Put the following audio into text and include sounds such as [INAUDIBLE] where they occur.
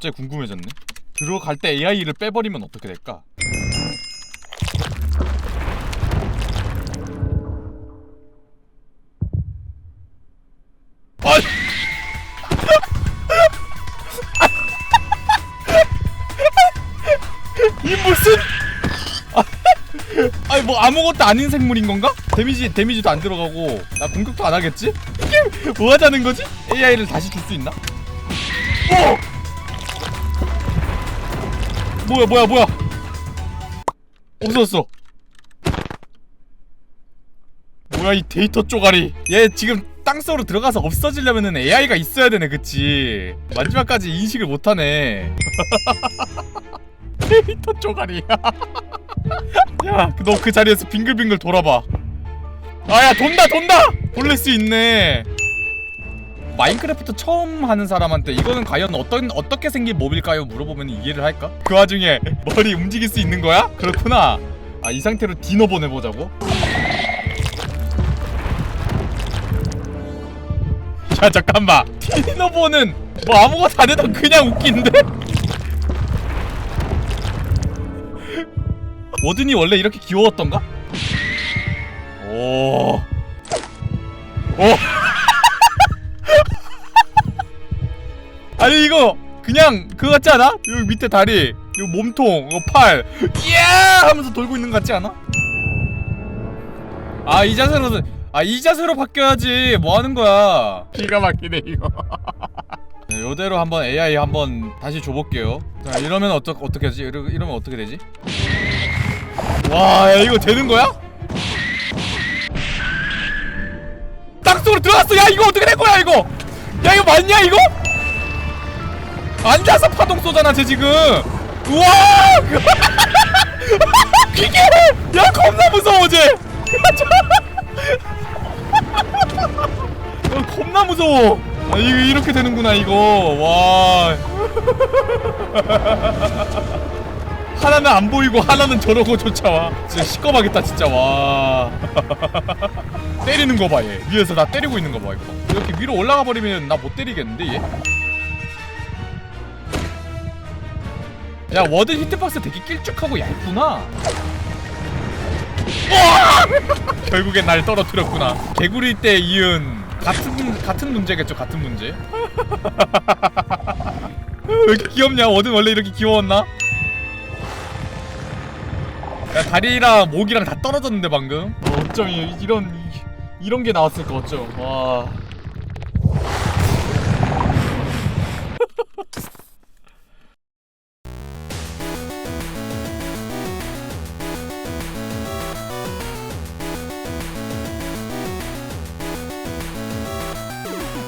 갑자기 궁금해졌네. 들어갈 때 AI를 빼버리면 어떻게 될까? [LAUGHS] 아니 뭐 아무것도 아닌 생물인 건가? 데미지 데미지도 안 들어가고 나 공격도 안 하겠지? 이게 뭐 하자는 거지? AI를 다시 줄 수 있나? 어! 뭐야 뭐야 뭐야? 없어졌어. 뭐야 이 데이터 쪼가리. 얘 지금 땅속으로 들어가서 없어지려면은 AI가 있어야 되네 그치? 마지막까지 인식을 못하네. [LAUGHS] 데이터 쪼가리. [LAUGHS] 야너 그 자리에서 빙글빙글 돌아봐. 아야 돈다 돈다! 돌릴 수 있네 마인크래프트 처음 하는 사람한테 이거는 과연 어떤 어떻게 생긴 몹일까요? 물어보면 이해를 할까? 그 와중에 [LAUGHS] 머리 움직일 수 있는 거야? 그렇구나. 아 이 상태로 디너 보내보자고. 야 잠깐만. 디너보는 뭐 아무것도 안 해도 그냥 웃긴데? [LAUGHS] 워든이 원래 이렇게 귀여웠던가? 오. 오. 아니 이거 그냥 그거 같지 않아? 여기 밑에 다리, 요 몸통, 요 팔, 이야 하면서 돌고 있는 거 같지 않아? 아 이 자세로 아이 자세로 바뀌어야지 뭐 하는 거야? 기가 막히네 이거. 네, 요대로 한번 AI 한번 다시 줘볼게요. 자 이러면 어떻 어떻게 하지? 이러, 이러면 어떻게 되지? 와 야, 이거 되는 거야? 땅속으로 들어갔어. 야 이거 어떻게 된 거야 이거? 야 이거 맞냐 이거? 앉아서 파동 쏘잖아 쟤 지금. 우와! [LAUGHS] 이게 야 겁나 무서워 쟤. 야, [LAUGHS] 겁나 무서워. 아, 이거 이렇게 되는구나 이거. 와. [LAUGHS] 하나는 안 보이고 하나는 저러고 쫓아와. 진짜 시꺼하겠다 진짜. 와. 때리는 거봐얘. 위에서 나 때리고 있는 거봐 이거. 이렇게 위로 올라가 버리면 나 못 때리겠는데 얘 야 워드 히트박스 되게 길쭉하고 얇구나. [LAUGHS] 결국엔 날 떨어뜨렸구나. 개구리 때 이은 같은 같은 문제겠죠 같은 문제? [LAUGHS] 왜 이렇게 귀엽냐? 워드 원래 이렇게 귀여웠나? 야 다리랑 목이랑 다 떨어졌는데 방금? 어, 어쩜 이런 이런 게 나왔을 거 어쩜. 와.